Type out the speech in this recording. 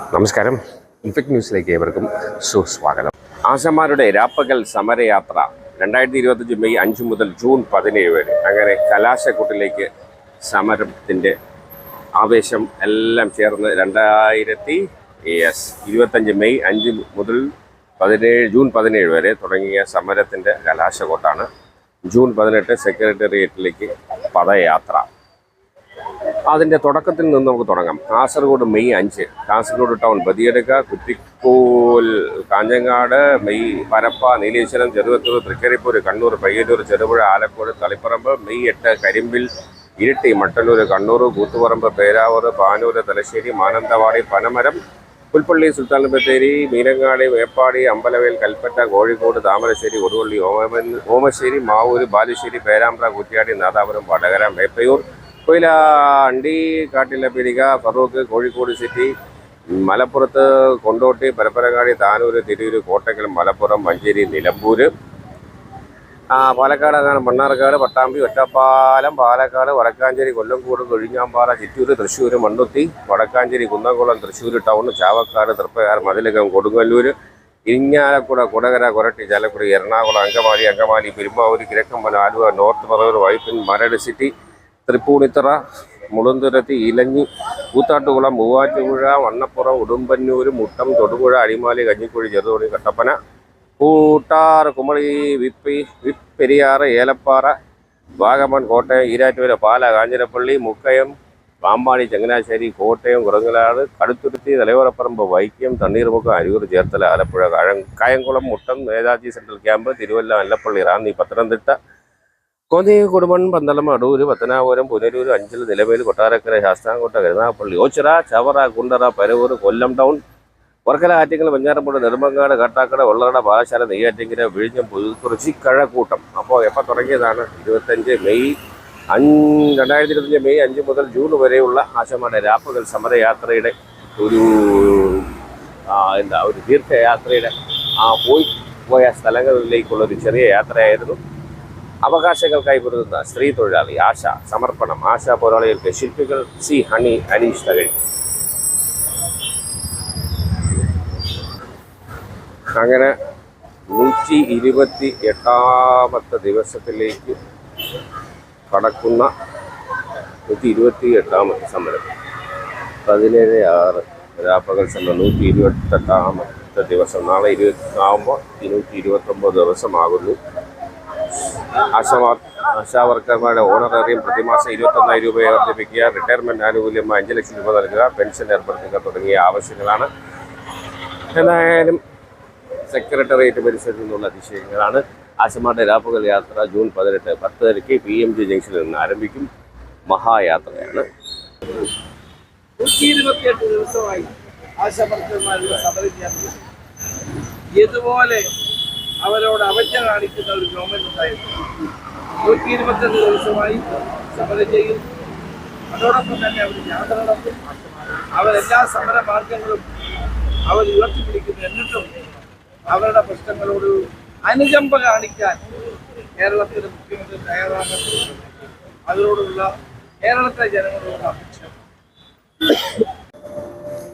നമസ്കാരം. ഇൻഫെക്ട് ന്യൂസിലേക്ക് ഏവർക്കും സുസ്വാഗതം. ആശമാരുടെ രാപ്പകൽ സമരയാത്ര രണ്ടായിരത്തി ഇരുപത്തഞ്ച് മെയ് അഞ്ച് മുതൽ ജൂൺ പതിനേഴ് വരെ. അങ്ങനെ കലാശക്കൂട്ടിലേക്ക് സമരത്തിന്റെ ആവേശം എല്ലാം ചേർന്ന് രണ്ടായിരത്തി എസ് ഇരുപത്തഞ്ച് മെയ് അഞ്ച് മുതൽ പതിനേഴ് ജൂൺ പതിനേഴ് വരെ തുടങ്ങിയ സമരത്തിന്റെ കലാശക്കൂട്ടാണ് ജൂൺ പതിനെട്ട് സെക്രട്ടേറിയറ്റിലേക്ക് പദയാത്ര. അതിന്റെ തുടക്കത്തിൽ നിന്ന് നമുക്ക് തുടങ്ങാം. കാസർഗോഡ് മെയ് അഞ്ച്. Kasaragod town Badiyadka Kuttikol Kanhangad May Parappa Nileshwaram Cheruvathur Trikaripur Kannur Payyanur Cherupuzha Alakode Taliparamba May എട്ട് കരിമ്പിൽ ഇരിട്ടി മട്ടന്നൂർ കണ്ണൂർ കൂത്തുപറമ്പ് പേരാവൂർ പാനൂർ തലശ്ശേരി മാനന്തവാടി പനമരം പുൽപ്പള്ളി സുൽത്താൻ ബത്തേരി മീനങ്ങാടി വേപ്പാടി അമ്പലവേൽ കൽപ്പറ്റ കോഴിക്കോട് താമരശ്ശേരി കൊടുവള്ളി ഓമശ്ശേരി മാവൂര് ബാലുശ്ശേരി പേരാമ്പ്ര കുറ്റിയാടി നാദാപുരം വടകര മേപ്പയൂർ കൊയിലാണ്ടി കാട്ടിലെ പിരിക ഫറൂഖ് കോഴിക്കോട് സിറ്റി മലപ്പുറത്ത് കൊണ്ടോട്ടി പരപ്പരങ്ങാടി താനൂര് തിരൂര് കോട്ടക്കൽ മലപ്പുറം മഞ്ചേരി നിലമ്പൂര്. ആ പാലക്കാട് അങ്ങനെ Mannarkkad Pattambi Ottapalam Palakkad Vadakkanchery Kollengode Kozhinjampara Chittur Thrissur Mannuthy Vadakkanchery Kunnamkulam Thrissur town Chavakkad Triprayar Mathilakam Kodungallur Irinjalakuda Kodakara Koratty Chalakudy Ernakulam Angamaly Angamaly Perumbavoor Kizhakkambalam Aluva north Paravur Vypin Maradu city Tripunithura Mulanthuruthy Elanji Koothattukulam Muvattupuzha Vannappuram Udumbannoor Muttom Thodupuzha Adimali Kanjikuzhi Cheruthoni Kattappana Koottar Kumily വിപ്പി വിപ്പെരിയാറ് Elappara Vagamon Kottayam Erattupetta Pala Kanjirappally മുക്കയം Pampady Changanassery Kottayam Kuravilangad Kaduthuruthy Thalayolaparambu Vaikom Thanneermukkom Aroor Cherthala Alappuzha Kayamkulam Muttom Netaji central camp Thiruvalla Allappally Ranni Pathanamthitta Konni കുടുംബൻ Pandalam Adoor Pathanapuram Punalur Anchal Nilamel Kottarakkara Sasthamcotta Karunagappally Oachira Chavara Kundara Paravur Kollam town Varkala Attingal വഞ്ഞാറമ്പുഴ നെടുമ്പങ്ങാട് കാട്ടാക്കട വെള്ളറട പാലശാല നെയ്യാറ്റിങ്കര വിഴിഞ്ഞം പുതുക്കുറിച്ചി കഴക്കൂട്ടം. അപ്പോൾ എപ്പോൾ തുടങ്ങിയതാണ് ഇരുപത്തഞ്ച് May അഞ്ച് രണ്ടായിരത്തി ഇരുപത്തഞ്ച് മെയ് അഞ്ച് മുതൽ ജൂൺ വരെയുള്ള ആശമാരുടെ രാപ്പകൽ സമരയാത്രയുടെ ഒരു എന്താ ഒരു ദീർഘയാത്രയുടെ ആ പോയി പോയ സ്ഥലങ്ങളിലേക്കുള്ള ഒരു ചെറിയ യാത്രയായിരുന്നു. അവകാശങ്ങൾക്കായി പൊരുതുന്ന സ്ത്രീ തൊഴിലാളി ആശ സമർപ്പണം ആശ പോരാളികൾക്ക് ശില്പികൾ സി ഹണി അനീഷ് തകഴി. അങ്ങനെ നൂറ്റി ഇരുപത്തി എട്ടാമത്തെ ദിവസത്തിലേക്ക് കടക്കുന്ന നൂറ്റി ഇരുപത്തി എട്ടാമത്തെ സമരം. പതിനേഴ് ആറ് രാപ്പകൽ സമരം നൂറ്റി ഇരുപത്തെട്ടാമത്തെ ദിവസം. നാളെ ഇരുപത്തി ആകുമ്പോൾ ഇരുന്നൂറ്റി ഇരുപത്തൊമ്പത് ദിവസമാകുന്നു. ആശാ ആശാവർക്കർമാരുടെ ഓണറേറിയം പ്രതിമാസം ഇരുപത്തൊന്നായിരം രൂപയെ വർദ്ധിപ്പിക്കുക. റിട്ടയർമെന്റ് ആനുകൂല്യം അഞ്ച് ലക്ഷം രൂപ നൽകുക. പെൻഷൻ ഏർപ്പെടുത്തുക തുടങ്ങിയ ആവശ്യങ്ങളാണ്. എന്തായാലും സെക്രട്ടേറിയറ്റ് പരിസരത്ത് നിന്നുള്ള അതിശയങ്ങളാണ്. ആശമാരുടെ രാപ്പകൽ യാത്ര ജൂൺ പതിനെട്ട് പത്തരയ്ക്ക് പി എം ജി ജംഗ്ഷനിൽ നിന്ന് ആരംഭിക്കും മഹായാത്രയാണ്. നൂറ്റി ഇരുപത്തിയെട്ട് ദിവസമായി ആശാവർക്കന്മാരുടെ സമരം ഇതുപോലെ അവരോട് അവജ്ഞ കാണിക്കുന്ന ഒരു ഗവൺമെന്റ് ഉണ്ടായിരുന്നു. നൂറ്റി ഇരുപത്തെട്ട് ദിവസമായി സമരം ചെയ്യും. അതോടൊപ്പം തന്നെ അവർ യാത്ര നടത്തും. അവരെല്ലാ സമര മാർഗങ്ങളും അവർ ഉയർത്തിപ്പിടിക്കുന്നു. എന്നിട്ടും അവരുടെ പ്രശ്നങ്ങളോട് അനുകമ്പ കാണിക്കാൻ കേരളത്തിലെ മുഖ്യമന്ത്രി തയ്യാറാകുന്നു അതിനോടുള്ള കേരളത്തിലെ ജനങ്ങളോട് അപേക്ഷ.